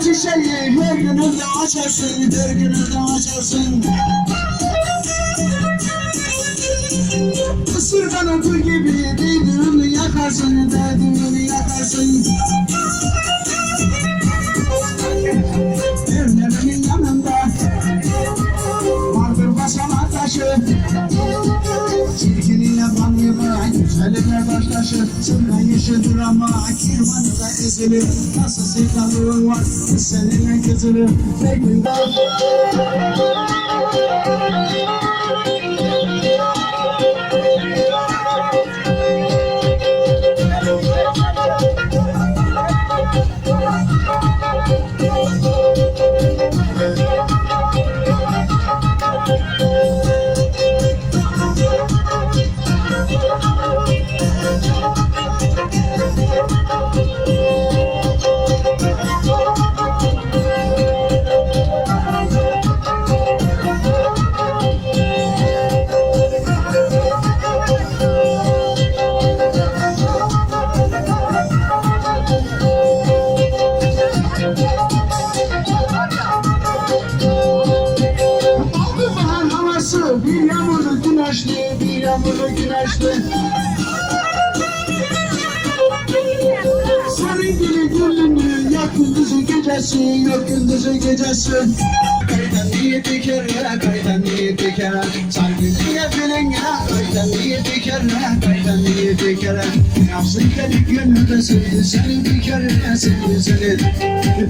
çiçeği her gününde açarsın, her gününde açarsın. Isırgan otu gibi dediğini yakarsın, dediğini yakarsın. Taşı. Sırna yeşildir ama kirmanı da ezilir. Nasıl sevdalığın var, seninle kızılır. Ne günde güneşli Senin gibi gülünü yok gündüzü gecesi yok gündüzü gecesi Niye diker kaydan niye diker? Sanki niye bilin ya kaydan niye diker kaydan niye diker? Ne yapsın deli gönlü sevdi seni diker sevdi seni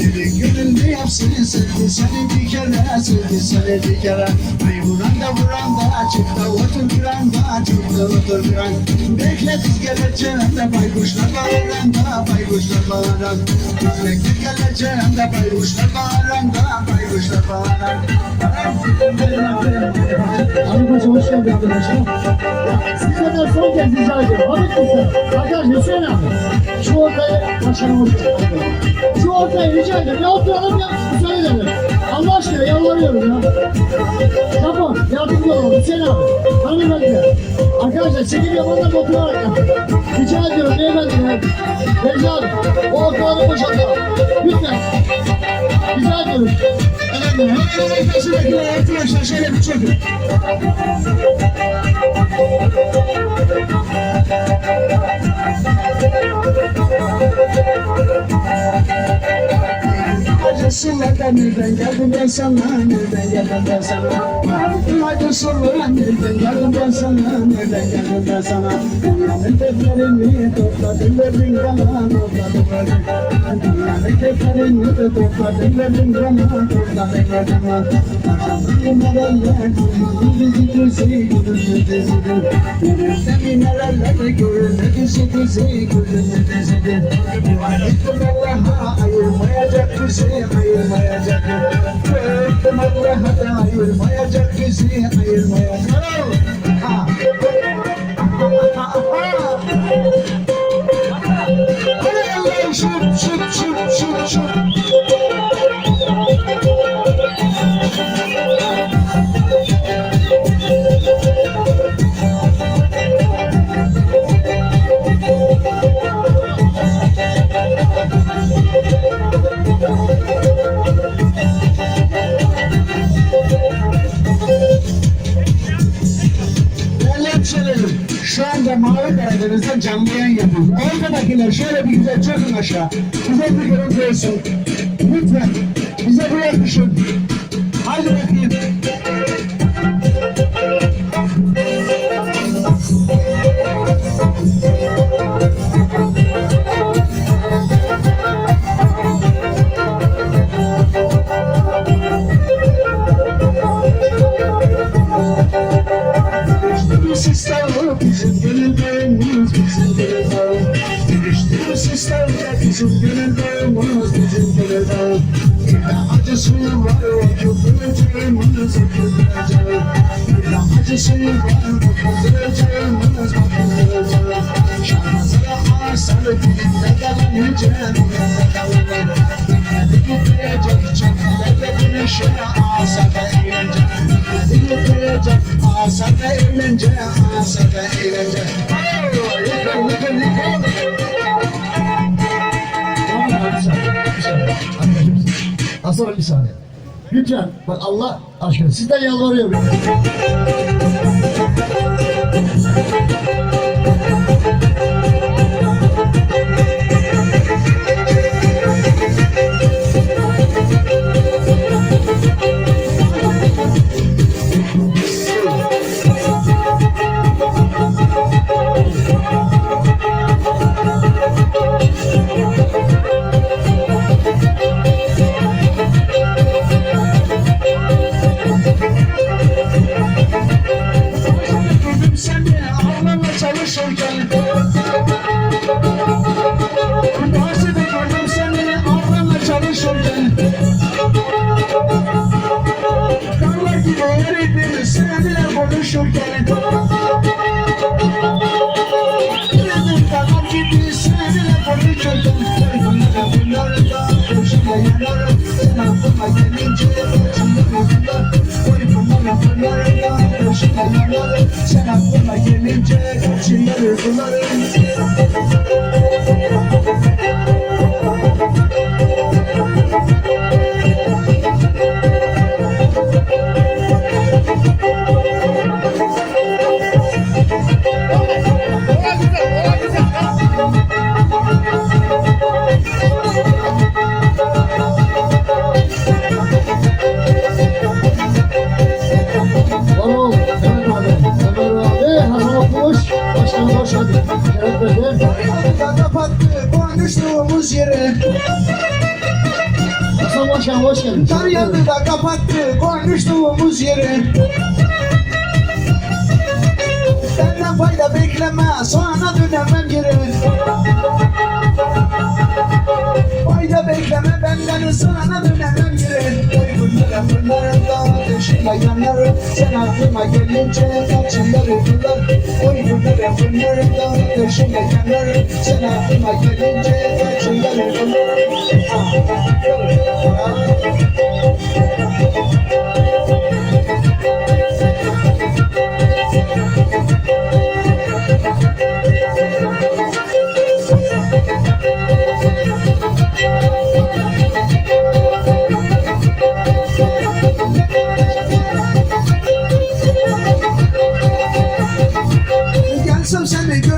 Deli gönül ne yapsın sevdi seni diker sevdi seni diker? Ay vuran da vuran da çıktı otur bir anda çıktı otur bir an Bekle biz geleceğim de baykuşlar bağıranda baykuşlar bağıran. Bekle geleceğim de baykuşlar bağıranda baykuşlar bağıran Arkadaşlar hoş geldin arkadaşlar. Sizlerden son kez rica ediyorum. Hamit Musa, arkadaş Hüseyin abi. Şu ortayı başkanım hoş. Şu ortayı rica ediyorum. Ya oturalım ya müsaade edelim. Allah aşkına yalvarıyorum ya. Yapın, yardımcı olun Hüseyin abi. Hanımefendiler. Arkadaşlar çekim yapanlar da oturarak yapın. Rica ediyorum beyefendiler. Recep abi, o ortaları boşaltalım. Lütfen. Rica ediyorum. Efendim hemen arkadaşlar arkadaşlar şöyle bir çekin Acısıyla nereden geldim ben sana, nereden geldim ben sana. Acısıyla nereden geldim ben sana, nereden geldim ben sana. Dünyanın defterini topladım verdin bana, topladım. Verdin Dünyanın defterini de topladım verdin bana, topladım. Verdin bana Akşamları nelerler, bizi güzel, gülümü dizidir Gülümde nelerler, gülümü dizi dizi, gülümü dizidir Dua ettim Allah'a ayırmayacak bizi, ayırmayacak Ettim Allah'a ayırmayacak bizi, ayırmayacak Ha! Hadi Allah'ım şut, şut, şut, şut, şut yapıyoruz. Oradakiler şöyle bir güzel çökün aşağı. Güzel bir görüntü olsun. Lütfen bize bu yakışın. Dilinde kalınca Hadi gidecek çok Nerede güneşe asada eğlence Hadi gidecek asada eğlence Asada eğlence Yıkıl yıkıl yıkıl. Hasan bir saniye. Lütfen bak Allah aşkına sizden yalvarıyorum. Sen aklıma gelince içimde duygularım konuştuğumuz yeri Hasan Başkanım hoş geldin. Kar yandı da kapattı konuştuğumuz yeri Benden fayda bekleme sana dönemem geri Fayda bekleme benden sana dönemem geri Oy bunlara bunlara da ateşinle yanarım. Sen aklıma gelince kaçınlar uykular Oy bunlara bunlara da ateşinle yanarım. Sen aklıma gelince kaçınlar uykular Gelsem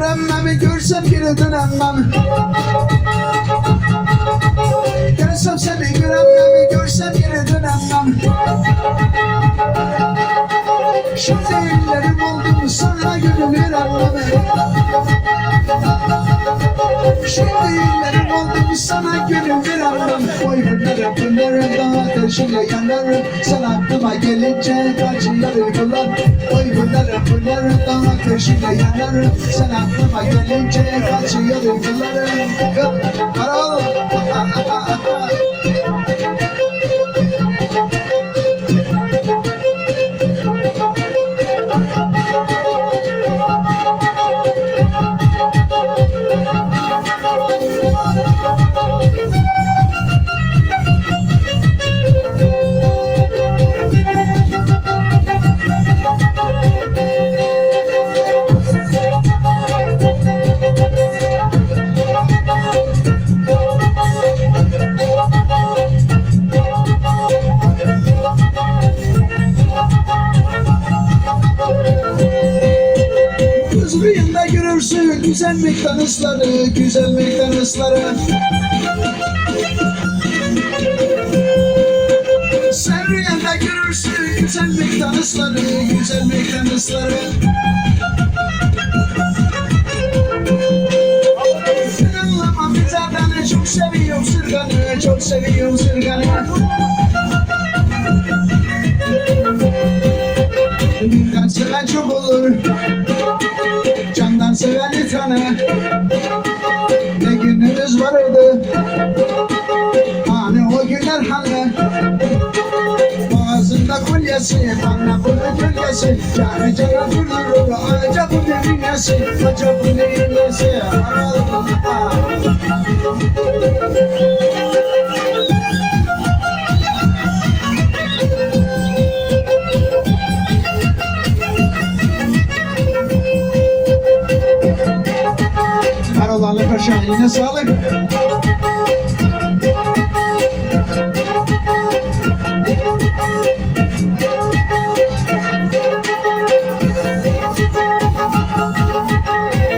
göremem, görsem geri dönemem. Gelsem seni göremem, görsem geri dönemem. Şimdi ellerim oldu sana gönül veremem Şimdi ellerim sana gönül veremem Oy bunlara bunlara da ateşiyle yanarım. Sen aklıma gelince kaçıyor uykular Oy bunlara bunlara da ateşiyle yanarım. Sen aklıma gelince kaçıyor uykularım Para rüyanda görürsün güzel mektanısları, güzel mektanısları Sen rüyanda görürsün güzel mektanısları, güzel mektanısları Anlamam bizlerden çok seviyorum sırganı, çok seviyorum sırganı. Dünden seven çok olur seveni tanı Ne günümüz vardı Hani o günler hani Boğazında kolyesi Bana bunu gölgesi Yani cana durur Acaba bu neyin nesi Acaba bu neyin nesi? Karolanlı Elinize sağlık.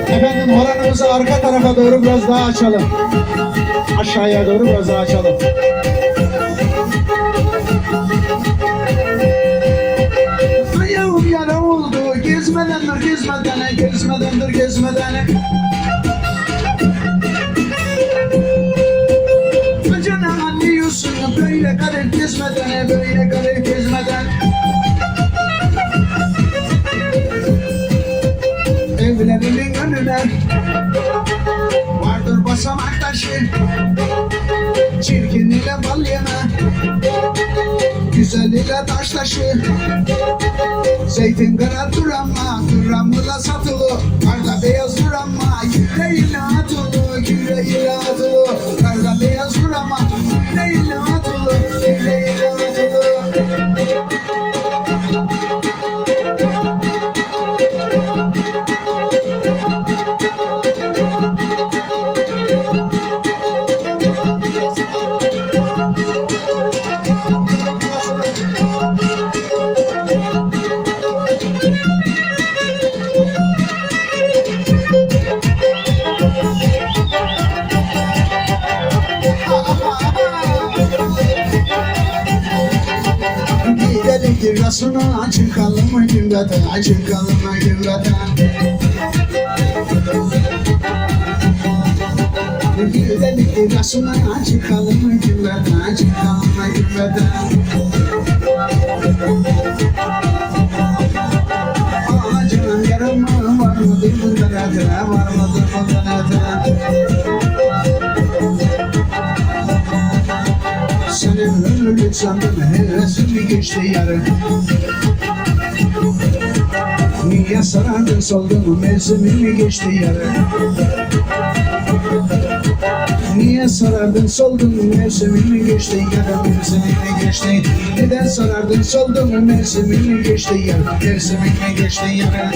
Efendim horanımızı arka tarafa doğru biraz daha açalım. Aşağıya doğru biraz daha açalım. Ayağım yara oldu gezmeden dur gezmeden gezmeden dur gezmeden. Garip gezmeden böyle garip gezmeden Evlerinin önüne vardır basamak taşı. Çirkin ile bal yeme Güzel ile taş taşı. Zeytin kara duranma Duranmıla satılı. Karda beyaz duranma Yüreğine atılı Yüreğine atılı Karda beyaz duranma Yüreğine çıkalım mı cümleten Çıkalım mı cümleten Gidelim girasına çıkalım mı cümleten Çıkalım mı cümleten Ağacın yarım mı var mıdır bundan ötene Var mıdır bundan ötene Senin ömrülük sandım hevesim mi geçti yarın Niye sarardın soldun mevsimin mi geçti yarın Niye sarardın soldun mevsimin mi geçti yarın mevsimin mi geçti. Neden sarardın soldun mevsimin mi geçti yarın mevsimin mi geçti yarın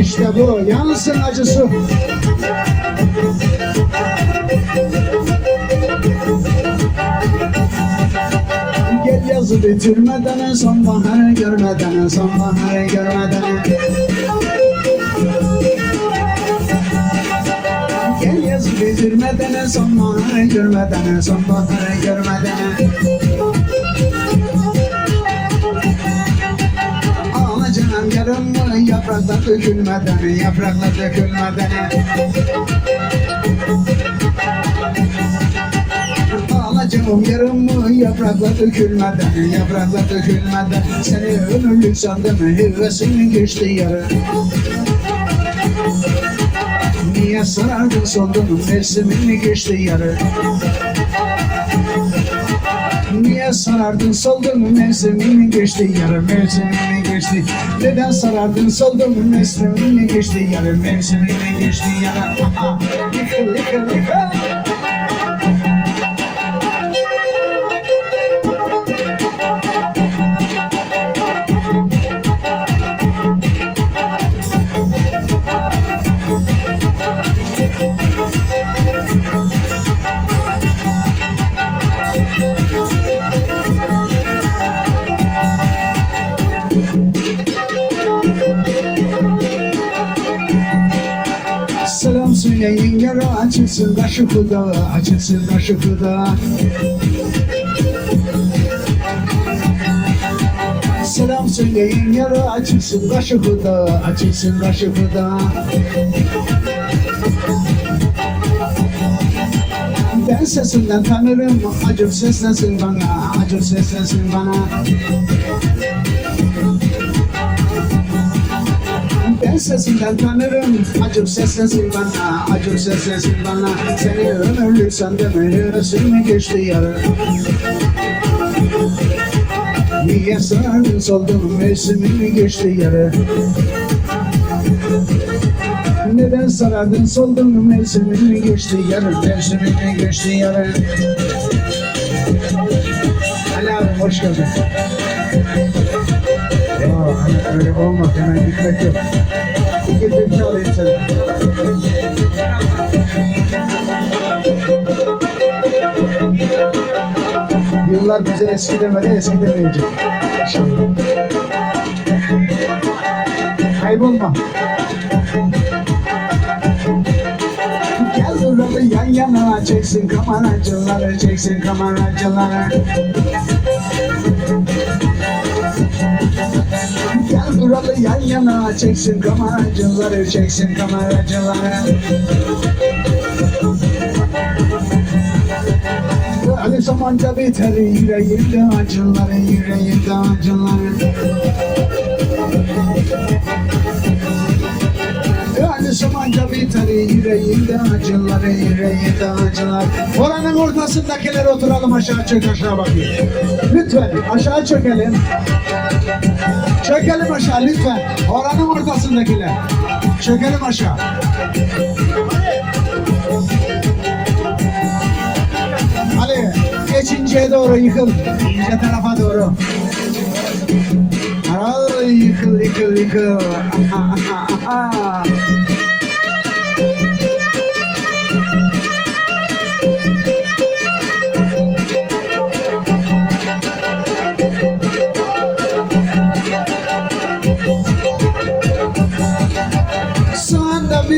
İşte bu yansın acısı. Gel yazı bitirmeden sonbaharı görmeden sonbaharı görmeden. Gel yazı bitirmeden sonbaharı görmeden sonbaharı görmeden. Ağlacanım yarım mı yapraklar dökülmeden yapraklar dökülmeden Ağlacağım yarım mı? Yapraklar dökülmeden yapraklar dökülmeden Seni ömürlük sandım hevesim geçti yarı. Niye sarardın soldun mevsimin mi geçti yarı Niye sarardın soldun mevsimin mi geçti yarı mevsimin mi geçti? Neden sarardın soldun mevsimin mi geçti yarı mevsimin mi geçti yarı Aha, Yıkıl yıkıl yıkıl açılsın kaşı kudağı Açılsın kaşı kudağı Selam söyleyin yara açılsın kaşı kudağı Açılsın kaşı kudağı Ben sesinden tanırım Acım seslensin bana Acım seslensin bana sesinden tanırım. Acım seslensin bana Acım seslensin bana. Seni ömürlük sandım mi geçti yarı Niye sarardın soldun Mevsimin mi geçti yarı Neden sarardın soldun Mevsimin mi geçti yarı Mevsimin mi geçti yarı abi hoş geldin Aa, hani öyle olmaz hemen gitmek yok. İki tepki alayım sana. Yıllar bize eski demedi, eski demeyecek. Kaybolma. Gel buraları yan yana çeksin kameracıları, çeksin kameracıları. Gel duralım yan yana çeksin kameracıları çeksin kameracıları. Ali zamanca biter yüreğimde acıları yüreğimde acıları Yani zamanca biter yüreğimde acıları yüreğimde acılar. Oranın ortasındakiler oturalım aşağı çök aşağı bakayım. Lütfen aşağı çökelim. Çökelim aşağı lütfen. Oranın ortasındakiler. Çökelim aşağı. Ali geç inceye doğru yıkıl. İnce tarafa doğru. Ay yıkıl yıkıl yıkıl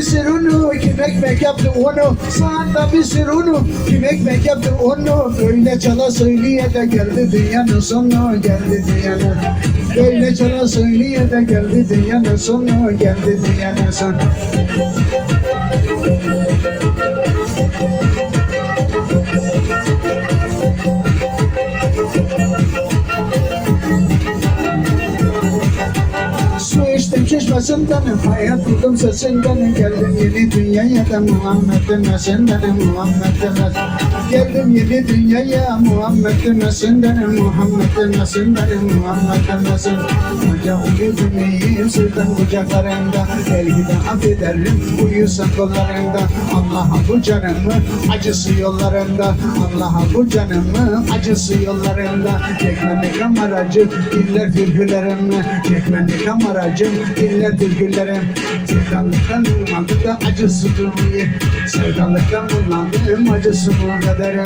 Sürünü kim ekmek yaptı onu. Sağında sürünü kim ekmek yaptı onu. Öyle çala söyleye de geldi dünyanın sonu Geldi dünyanın. Öyle çala söyleye de geldi dünyanın sonu Geldi dünyanın sonu çeşmesinden Hayat buldum sesinden Geldim. Yeni dünyaya da Muhammed'in esinden Muhammed'in es- Geldim yeni dünyaya Muhammed'in esinden Muhammed'in esinden Muhammed'in esinden Hoca uyudum iyiyim sırtın kucaklarında Belki de affederim uyusan kollarında. Allah'a bu canımı acısı yollarında. Allah'a bu canımı acısı yollarında. Çekmemi kameracı diller türkülerim Çekmemi kameracı diller türkülerim Sevdalıktan bulmadı da acısı durmuyor Sevdalıktan bulmadım acısı bu kaderim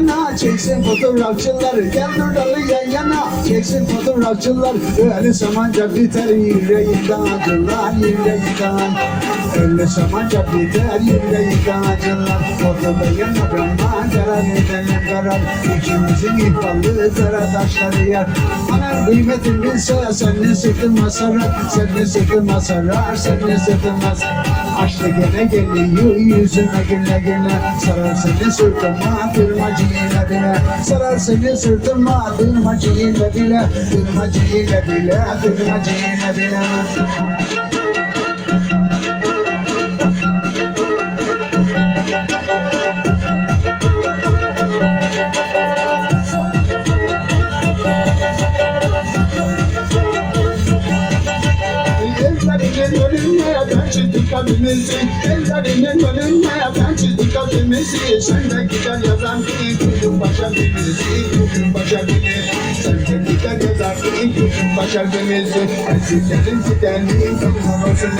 yana çeksin fotoğrafçıları. Gel duralı yan yana çeksin fotoğrafçılar Öyle samanca biter yüreğinden acılar yüreğinden Öyle samanca biter yüreğinden acılar Ortada yanarım karar edelim karar. İkimizin ihballı kara taşları yer Ana kıymetin bilse sen ne sıkılma sarar Sen ne sıkılma sarar sen ne sıkılma Açlı gene geliyor yüzüme güle güle Sarar seni sırtıma tırmacı ile bile. Sarar seni sırtıma tırmacı ile bile. Tırmacı ile bile tırmacı ile bile. Ellerinin ben kalbimizi Ellerinin önüne ben çizdik kalbimizi. Sen de gider yazan bir kuyum başa birisi Kuyum başa biri Sen de gider yazan bir kuyum başa birisi Eziklerin gidenin kuyum olsun